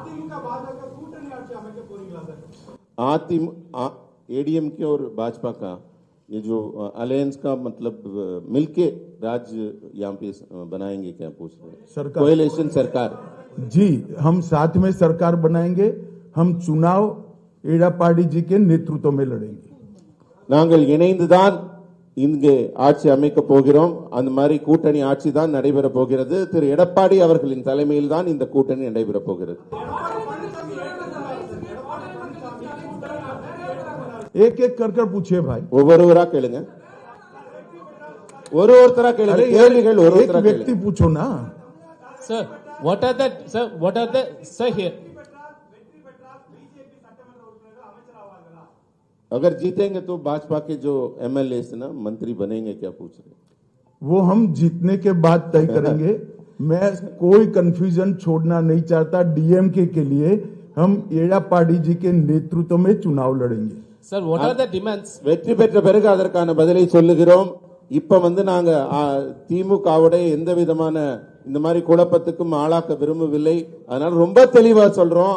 அதிமுக பாஜக கூட்டணி ஆட்சி அமைக்க போறீங்களா சார் आतिम एडीएम के और भाजपा का ये जो अलायंस का मतलब अ, मिलके राज्य यहाँ पे अ, बनाएंगे क्या पूछ रहे हैं सरकार कोएलेशन सरकार जी हम साथ में सरकार बनाएंगे हम चुनाव एड़ापाड़ी जी के नेतृत्व में लड़ेंगे நாங்கள் இணைந்துதான் இங்கே ஆட்சி அமைக்க போகிறோம் அந்த மாதிரி கூட்டணி ஆட்சி தான் நடைபெற போகிறது திரு எடப்பாடி அவர்களின் தலைமையில் தான் இந்த கூட்டணி நடைபெற போகிறது एक एक कर कर पूछिए भाई ஒவ்வொருவரா கேளுங்க ஒரு ஒருத்தரா கேளுங்க अरे यार, கேள்விகள் ஒரு एक ஒருத்தரா व्यक्ति கேளுங்க पूछो ना Sir, what are the sir? What are the sir here? अगर जीतेंगे तो भाजपा के जो एमएलए ना मंत्री बनेंगे क्या पूछ रहे हैं? वो हम जीतने के बाद तय करेंगे मैं कोई कंफ्यूजन छोड़ना नहीं चाहता डीएमके के लिए हम एड़ापाड़ी जी के नेतृत्व में चुनाव लड़ेंगे Sir, what are the demands? வெற்றி பெற்ற பிறகு அதற்கான பதிலை சொல்லுகிறோம் இப்ப வந்து நாங்க ஆ, திமுகவுடைய எந்த விதமான இந்த மாதிரி குழப்பத்துக்கும் ஆளாக்க விரும்பவில்லை அதனால ரொம்ப தெளிவா சொல்றோம்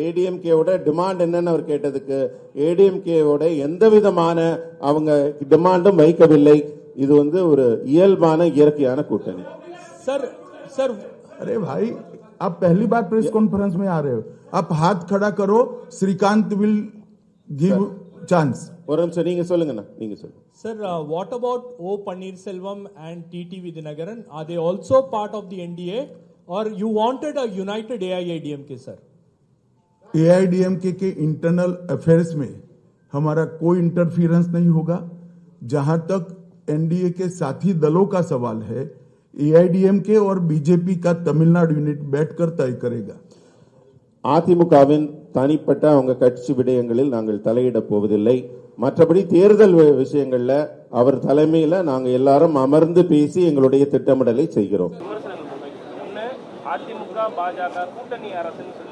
ஏடிஎம்கேவோட டிமாண்ட் என்னன்னு அவர் கேட்டதுக்கு ஏடிஎம்கேவோட எந்த விதமான அவங்க டிமாண்டும் வைக்கவில்லை இது வந்து ஒரு இயல்பான இயற்கையான கூட்டணி sir, sir, अरे भाई आप पहली बार प्रेस कॉन्फ्रेंस में आ रहे हो आप हाथ खड़ा करो श्रीकांत विल गिव चांस ஒரு நிமிஷம் நீங்க சொல்லுங்கண்ணா நீங்க சொல்லுங்க Sir, uh, what about O Pannirselvam and TT Vidyanagaran? Are they also part of the NDA or you wanted a united AIADMK, sir? AIADMK के इंटरनल अफेयर्स में हमारा कोई इंटरफियरेंस नहीं होगा जहां तक एनडीए के साथी दलों का सवाल है एआईडीएमके और बीजेपी का तमिलनाडु यूनिट बैठकर तय करेगा அதிமுகவின் தனிப்பட்ட அவங்க கட்சி விடயங்களில் நாங்கள் தலையிட போவதில்லை மற்றபடி தேர்தல் வி- விஷயங்கள்ல அவர் தலைமையில நாங்க எல்லாரும் அமர்ந்து பேசி எங்களுடைய திட்டமிடலை செய்கிறோம் விமர்சனங்கள் முன்வைக்கிறது ஒண்ணு அதிமுக பாஜக கூட்டணி அரசுன்னு சொல்லி அவங்க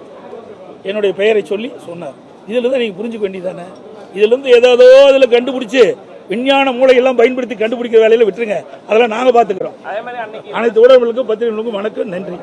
என்னுடைய பெயரை சொல்லி சொன்னார். இதுல இருந்து நீங்க புரிஞ்சுக்க வேண்டியதானே இதுல இருந்து ஏதோ இதுல கண்டுபிடிச்சு விஞ்ஞான மூளையெல்லாம் பயன்படுத்தி கண்டுபிடிக்கிற வேலையில விட்டுருங்க. அதெல்லாம் நாங்க பாத்துக்கிறோம். அதே மாதிரி அன்னைக்கு அனைத்து ஊடகங்களுக்கும் பத்திரிகைகளுக்கும் வணக்கம் நன்றி.